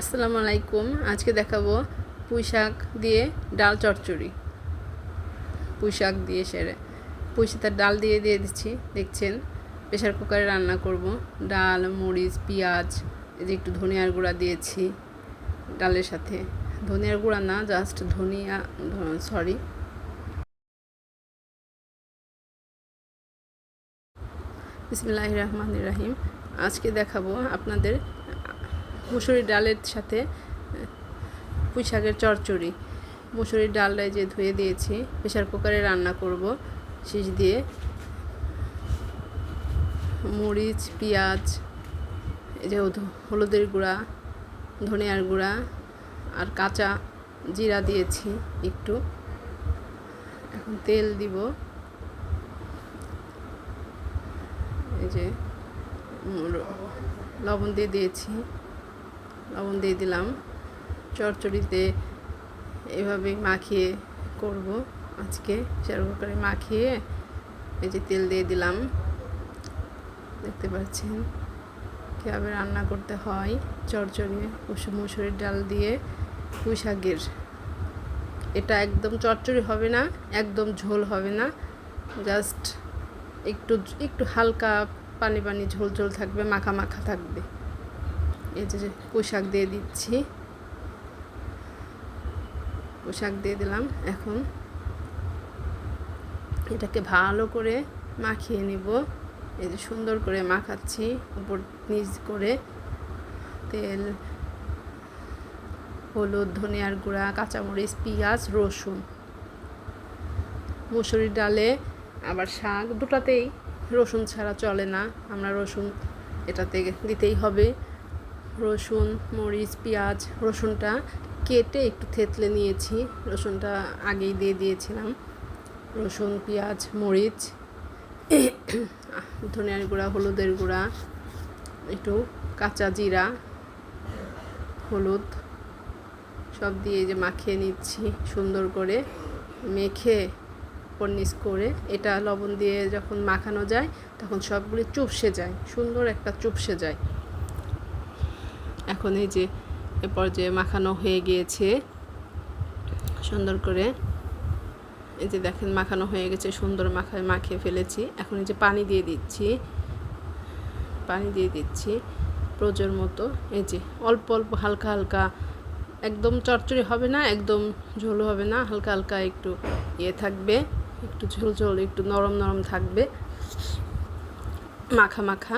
আসসালামু আলাইকুম। আজকে দেখাবো পুঁই শাক দিয়ে ডাল চচ্চড়ি। পুঁই শাক দিয়ে সেরে। পুঁই শাকের ডাল দিয়ে দিয়ে দিচ্ছি। দেখছেন প্রেশার কুকারে রান্না করব। ডাল, মরিচ, পেঁয়াজ, এই যে একটু ধনিয়ার গুঁড়া দিয়েছি ডালের সাথে। ধনিয়ার গুঁড়া না জাস্ট ধনিয়া সরি বিসমিল্লাহ রহমান রাহিম। আজকে দেখাবো আপনাদের মুসুরির ডালের সাথে পুঁই শাকের চচ্চড়ি মুসুরির ডালটাই যে ধুয়ে দিয়েছি প্রেশার কুকারে রান্না করব। শীষ দিয়ে মরিচ, পেঁয়াজ, এই যে হলুদের গুঁড়া, ধনিয়ার গুঁড়া আর কাঁচা জিরা দিয়েছি একটু। এখন তেল দিব। এই যে লবণ দিয়ে দিয়েছি। লবণ দিয়ে দিলাম। চচ্চড়িতে এভাবে মাখিয়ে করব আজকে। সেরকম করে মাখিয়ে এই যে তেল দিয়ে দিলাম। দেখতে পাচ্ছেন কীভাবে রান্না করতে হয়। চচ্চড়ি মুসুরির ডাল দিয়ে পুঁই শাকের এটা একদম চচ্চড়ি হবে না, একদম ঝোল হবে না। জাস্ট একটু একটু হালকা পানি পানি ঝোল ঝোল থাকবে, মাখা মাখা থাকবে। এই যে পোশাক দিয়ে দিচ্ছি। পোশাক দিয়ে দিলাম, এখন এটাকে ভালো করে মাখিয়ে নিব। এই যে সুন্দর করে মাখাচ্ছি, উপর নিচ করে তেল, হলুদ, ধনিয়ার গুঁড়া, কাঁচামরিচ, পেঁয়াজ, রসুন। মুসুরির ডালে আবার শাক, দুটাতেই রসুন ছাড়া চলে না। আমরা রসুন এটাতে দিতেই হবে। রসুন, মরিচ, পেঁয়াজ, রসুনটা কেটে একটু থেতলে নিয়েছি। রসুনটা আগেই দিয়ে দিয়েছিলাম। রসুন, পেঁয়াজ, মরিচ, ধনিয়ার গুঁড়া, হলুদের গুঁড়া, একটু কাঁচা জিরা, হলুদ, সব দিয়ে যে মাখিয়ে নিচ্ছি সুন্দর করে। মেখে পর্নিস করে এটা লবণ দিয়ে যখন মাখানো যায়, তখন সবগুলি চুপসে যায়, সুন্দর একটা চুপসে যায়। এখন এই যে এ পর্যায়ে মাখানো হয়ে গিয়েছে। সুন্দর করে এই যে দেখেন মাখানো হয়ে গেছে, সুন্দর মাখায় মাখিয়ে ফেলেছি। এখন এই যে পানি দিয়ে দিচ্ছি, পানি দিয়ে দিচ্ছি প্রচুর মতো। এই যে অল্প অল্প, হালকা হালকা, একদম চচ্চড়ি হবে না, একদম ঝোল হবে না, হালকা হালকা একটু ইয়ে থাকবে, একটু ঝোল ঝোল, একটু নরম নরম থাকবে। মাখা মাখা,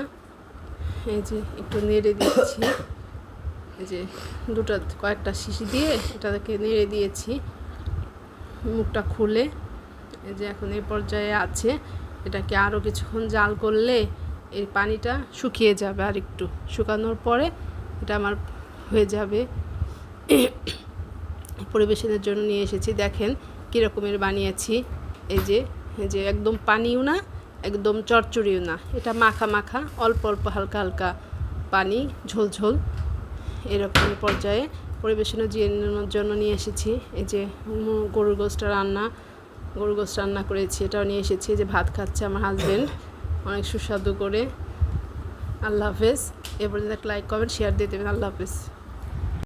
এই যে একটু নেড়ে দিচ্ছি। যে দুটো কয়েকটা শিশি দিয়ে এটাকে নেড়ে দিয়েছি। মুখটা খুলে। এই যে এখন এই পর্যায়ে আছে। এটাকে আরও কিছুক্ষণ জাল করলে এই পানিটা শুকিয়ে যাবে আর একটু শুকানোর পরে এটা আমার হয়ে যাবে। পরিবেশনের জন্য নিয়ে এসেছি। দেখেন কীরকমের বানিয়েছি। এই যে এই যে একদম পানিও না, একদম চরচড়িও না। এটা মাখা মাখা, অল্প অল্প হালকা হালকা পানি, ঝোল ঝোল। এরকম পর্যায়ে পরিবেশনের জন্য নিয়ে এসেছি। এই যে গরুর গোষ্ঠটা রান্না, গরুর গোষ্ঠ রান্না করেছি, এটাও নিয়ে এসেছি। যে ভাত খাচ্ছে আমার হাজব্যান্ড অনেক সুস্বাদু করে। আল্লাহ হাফেজ। এরপরে লাইক কমেন্ট শেয়ার দিয়ে দেবেন। আল্লাহ হাফেজ।